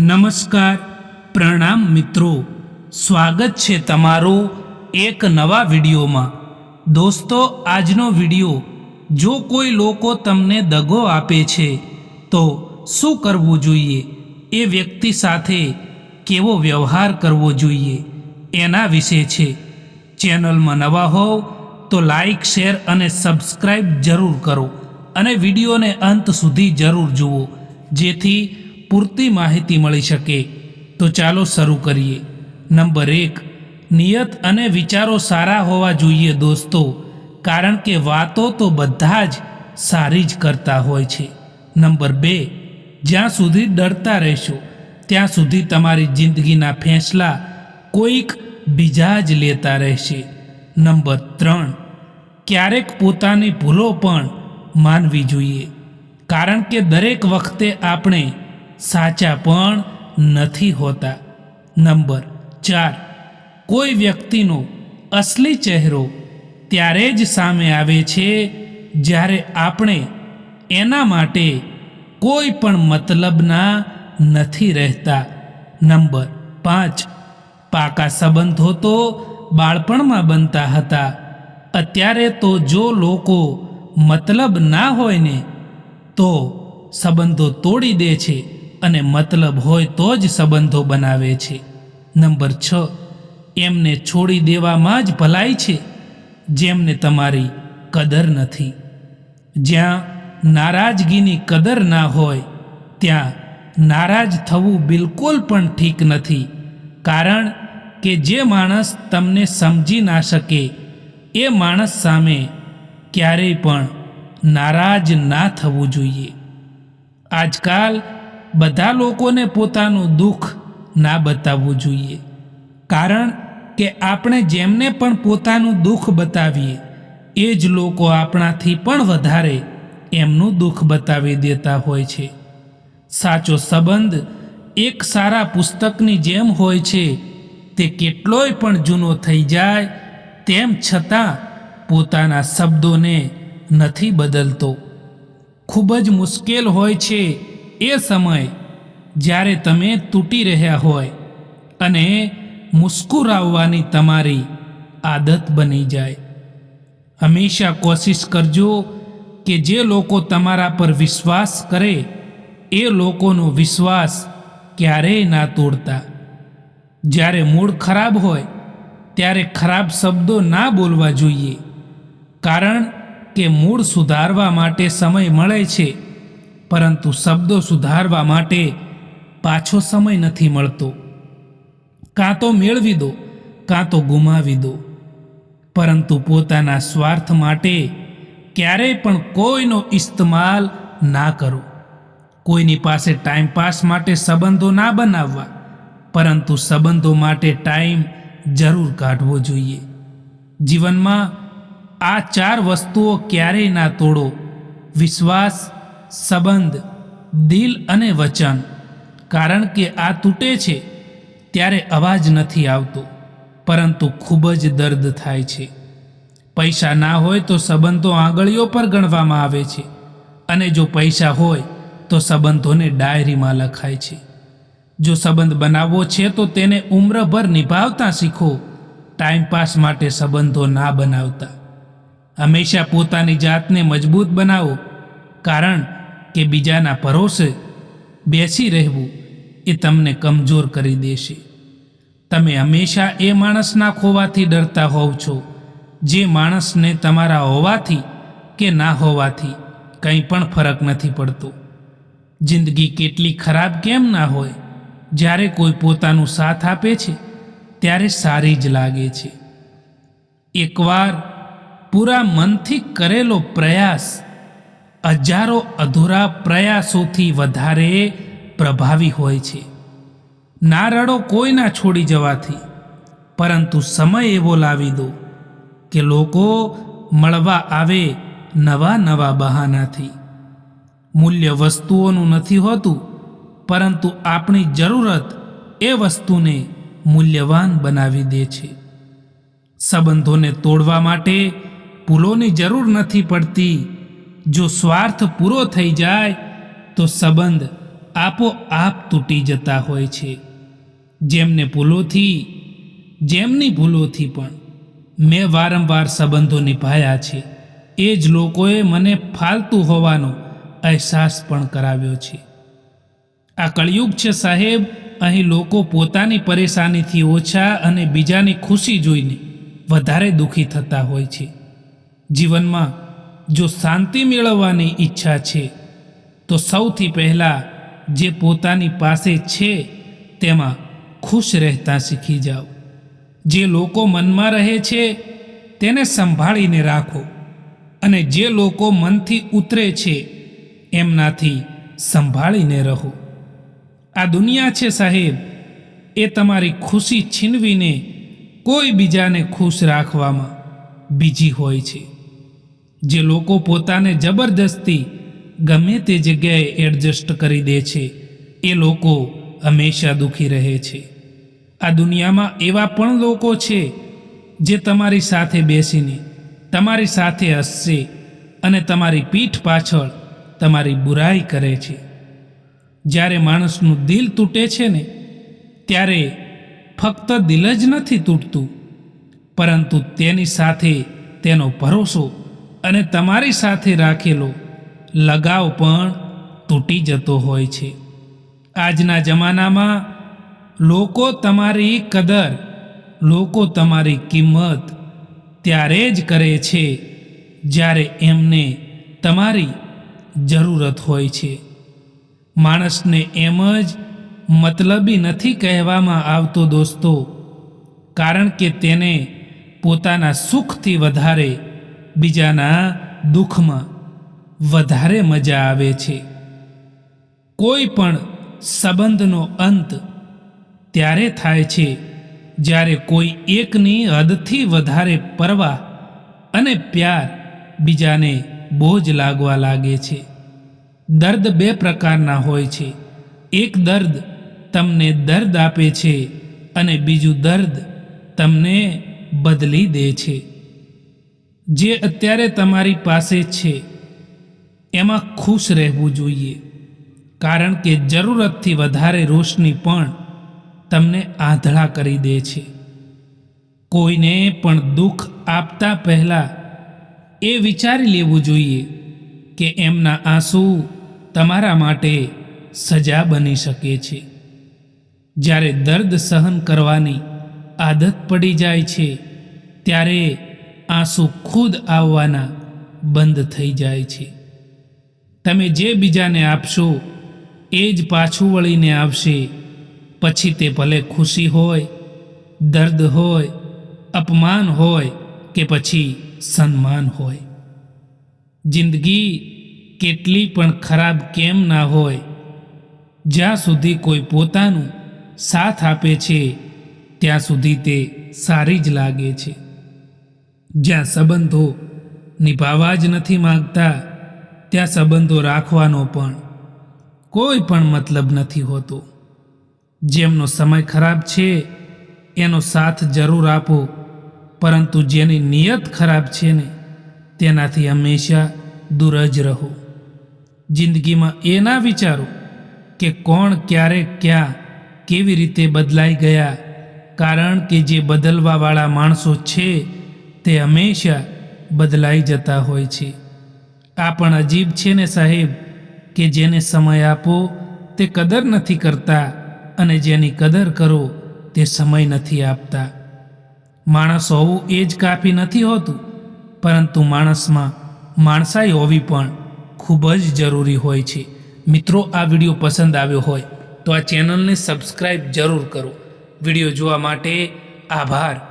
નમસ્કાર, પ્રણામ મિત્રો. સ્વાગત છે તમારું એક નવા વિડીયોમાં. દોસ્તો, આજનો વીડિયો, જો કોઈ લોકો તમને દગો આપે છે, તો શું કરવું જોઈએ? એ વ્યક્તિ સાથે કેવો વ્યવહાર કરવો જોઈએ? એના વિશે છે. ચેનલમાં નવા હોવ તો લાઈક, શેર અને સબસ્ક્રાઈબ જરૂર કરો અને વિડીયોને અંત સુધી જરૂર જુઓ. જેથી પૂરતી માહિતી મળી શકે. તો ચાલો શરૂ કરીએ. નંબર એક. નિયત અને વિચારો સારા હોવા જોઈએ દોસ્તો, કારણ કે વાતો તો બધા જ સારી જ કરતા હોય છે. નંબર બે. જ્યાં સુધી ડરતા રહેશો, ત્યાં સુધી તમારી જિંદગીના ફેંસલા કોઈક બીજા જ લેતા રહેશે. નંબર ત્રણ. ક્યારેક પોતાની ભૂલો પણ માનવી જોઈએ, કારણ કે દરેક વખતે આપણે સાચા પણ નથી હોતા. નંબર ચાર, કોઈ વ્યક્તિનો અસલી ચહેરો ત્યારે જ સામે આવે છે જ્યારે આપણે એના માટે કોઈ પણ મતલબના નથી રહેતા. નંબર પાંચ, પાકા સંબંધો તો બાળપણમાં બનતા હતા. અત્યારે તો જો લોકો મતલબ ના હોય ને, તો સંબંધો તોડી દે છે. અને મતલબ હોય તો જ સંબંધો બનાવે છે. નંબર છ, એમને છોડી દેવામાં જ ભલાઈ છે, જેમને તમારી કદર નથી. જ્યાં નારાજગીની કદર ના હોય, ત્યાં નારાજ થવું બિલકુલ પણ ઠીક નથી, કારણ કે જે માણસ તમને સમજી ના શકે, એ માણસ સામે ક્યારેય પણ નારાજ ના થવું જોઈએ. આજકાલ બધા લોકોને પોતાનું દુઃખ ના બતાવવું જોઈએ. કારણ કે આપણે જેમને પણ પોતાનું દુઃખ બતાવીએ, એ જ લોકો આપણાથી પણ વધારે એમનું દુઃખ બતાવી દેતા હોય છે. સાચો સંબંધ એક સારા પુસ્તકની જેમ હોય છે, તે કેટલોય પણ જૂનો થઈ જાય, તેમ છતાં પોતાના શબ્દોને નથી બદલતો. ખૂબ જ મુશ્કેલ હોય છે એ સમય જ્યારે તમે તૂટી રહ્યા હોય અને મુસ્કુરાવવાની તમારી આદત બની જાય. હંમેશા કોશિશ કરજો કે જે લોકો તમારા પર વિશ્વાસ કરે, એ લોકોનો વિશ્વાસ ક્યારેય ના તોડતા. જ્યારે મૂડ ખરાબ હોય, ત્યારે ખરાબ શબ્દો ના બોલવા જોઈએ. કારણ કે મૂડ સુધારવા માટે સમય મળે છે. પરંતુ શબ્દો સુધારવા માટે પાછો સમય નથી મળતો. કાં તો મેળવી દો, કાં તો ગુમાવી દો. પરંતુ પોતાના સ્વાર્થ માટે ક્યારેય પણ કોઈનો ઇસ્તમાલ ના કરો. કોઈની પાસે ટાઈમપાસ માટે સંબંધો ના બનાવવા, પરંતુ સંબંધો માટે ટાઈમ જરૂર કાઢવો જોઈએ. જીવનમાં આ ચાર વસ્તુઓ ક્યારેય ના તોડો. વિશ્વાસ સંબંધ, દિલ અને વચન. કારણ કે આ તૂટે છે, ત્યારે અવાજ નથી આવતો, પરંતુ ખૂબ જ દર્દ થાય છે. પૈસા ના હોય તો સંબંધો આંગળીઓ પર ગણવામાં આવે છે, અને જો પૈસા હોય તો સંબંધોને ડાયરીમાં લખાય છે. જો સંબંધ બનાવવો છે તો તેને ઉમ્રભર નિભાવતા શીખો. ટાઈમપાસ માટે સંબંધો ના બનાવતા. હંમેશા પોતાની જાતને મજબૂત બનાવો, કારણ કે બીજાના ભરોસે બેસી રહેવું એ તમને કમજોર કરી દેશે. તમે હંમેશા એ માણસના ખોવાથી ડરતા હોવ છો, જે માણસને તમારા હોવાથી કે ના હોવાથી કંઈ પણ ફરક નથી પડતો. જિંદગી કેટલી ખરાબ કેમ ના હોય, જ્યારે કોઈ પોતાનું સાથ આપે છે, ત્યારે સારી જ લાગે છે. એકવાર પૂરા મનથી કરેલો પ્રયાસ હજારો અધૂરા પ્રયાસોથી વધારે પ્રભાવી હોય છે. નારળો કોઈના છોડી જવાથી, પરંતુ સમય એવો લાવી દો કે લોકો મળવા આવે નવા નવા બહાનાથી. મૂલ્ય વસ્તુઓનું નથી હોતું, પરંતુ આપણી જરૂરત એ વસ્તુને મૂલ્યવાન બનાવી દે છે. સંબંધોને તોડવા માટે ભૂલોની જરૂર નથી પડતી જો સ્વાર્થ પૂરો થઈ જાય, તો સંબંધ આપોઆપ તૂટી જતા હોય છે. જેમને ભૂલોથી, જેમની ભૂલોથી પણ મેં વારંવાર સંબંધો નિભાયા છે, એ જ લોકોએ મને ફાલતુ હોવાનો અહેસાસ પણ કરાવ્યો છે. આ કળિયુગ છે સાહેબ, અહીં લોકો પોતાની પરેશાનીથી ઓછા અને બીજાની ખુશી જોઈને વધારે દુઃખી થતા હોય છે. જીવનમાં જો શાંતિ મેળવવાની ઈચ્છા છે, તો સૌથી પહેલાં જે પોતાની પાસે છે, તેમાં ખુશ રહેતા શીખી જાઓ. જે લોકો મનમાં રહે છે, તેને સંભાળીને રાખો અને જે લોકો મનથી ઉતરે છે, એમનાથી સંભાળીને રહો. આ દુનિયા છે સાહેબ, એ તમારી ખુશી છીનવીને કોઈ બીજાને ખુશ રાખવામાં બીજી હોય છે. જે લોકો પોતાને જબરદસ્તી ગમે તે જગ્યાએ એડજસ્ટ કરી દે છે, એ લોકો હંમેશા દુઃખી રહે છે. આ દુનિયામાં એવા પણ લોકો છે જે તમારી સાથે બેસીને, તમારી સાથે હસશે અને તમારી પીઠ પાછળ તમારી બુરાઈ કરે છે. જ્યારે માણસનું દિલ તૂટે છે ને, ત્યારે ફક્ત દિલ જ નથી તૂટતું, પરંતુ તેની સાથે તેનો ભરોસો અને તમારી સાથે રાખેલો લગાવ પણ તૂટી જતો હોય છે. આજના જમાનામાં લોકો તમારી કદર, લોકો તમારી કિંમત ત્યારે જ કરે છે જ્યારે એમને તમારી જરૂરત હોય છે. માણસને એમ જ મતલબી નથી કહેવામાં આવતો દોસ્તો, કારણ કે તેને પોતાના સુખથી વધારે બીજાના દુઃખમાં વધારે મજા આવે છે. કોઈ પણ સંબંધનો અંત ત્યારે થાય છે જ્યારે કોઈ એકની હદથી વધારે પરવા અને પ્યાર બીજાને બોજ લાગવા લાગે છે. દર્દ બે પ્રકારના હોય છે. એક દર્દ તમને દર્દ આપે છે અને બીજું દર્દ તમને બદલી દે છે. જે અત્યારે તમારી પાસે છે, એમાં ખુશ રહેવું જોઈએ. કારણ કે જરૂરતથી વધારે રોશની પણ તમને આંધળા કરી દે છે. કોઈને પણ દુઃખ આપતા પહેલાં એ વિચારી લેવું જોઈએ કે એમના આંસુ તમારા માટે સજા બની શકે છે. જ્યારે દર્દ સહન કરવાની આદત પડી જાય છે, ત્યારે આંસુ ખુદ આવવાના બંધ થઈ જાય છે. તમે જે બીજાને આપશો, એ જ પાછું વળીને આવશે. પછી તે ભલે ખુશી હોય, દર્દ હોય, અપમાન હોય કે પછી સન્માન હોય. જિંદગી કેટલી પણ ખરાબ કેમ ના હોય, જ્યાં સુધી કોઈ પોતાનું સાથ આપે છે, ત્યાં સુધી તે સારી જ લાગે છે. જ્યાં સંબંધો નિભાવવા જ નથી માગતા, ત્યાં સંબંધો રાખવાનો પણ કોઈ પણ મતલબ નથી હોતો. જેમનો સમય ખરાબ છે, એનો સાથ જરૂર આપો, પરંતુ જેની નિયત ખરાબ છે ને, તેનાથી હંમેશા દૂર જ રહો. જિંદગીમાં એ ના વિચારો કે કોણ ક્યારે ક્યાં કેવી રીતે બદલાઈ ગયા, કારણ કે જે બદલવાવાળા માણસો છે તે હંમેશા બદલાઈ જતા હોય છે. આ પણ અજીબ છે ને સાહેબ, કે જેને સમય આપો તે કદર નથી કરતા અને જેની કદર કરો તે સમય નથી આપતા. માણસ હોવું એ જ કાફી નથી હોતું, પરંતુ માણસમાં માણસાઈ હોવી પણ ખૂબ જ જરૂરી હોય છે. મિત્રો, આ વીડિયો પસંદ આવ્યો હોય તો આ ચેનલને સબસ્ક્રાઈબ જરૂર કરો. વીડિયો જોવા માટે આભાર.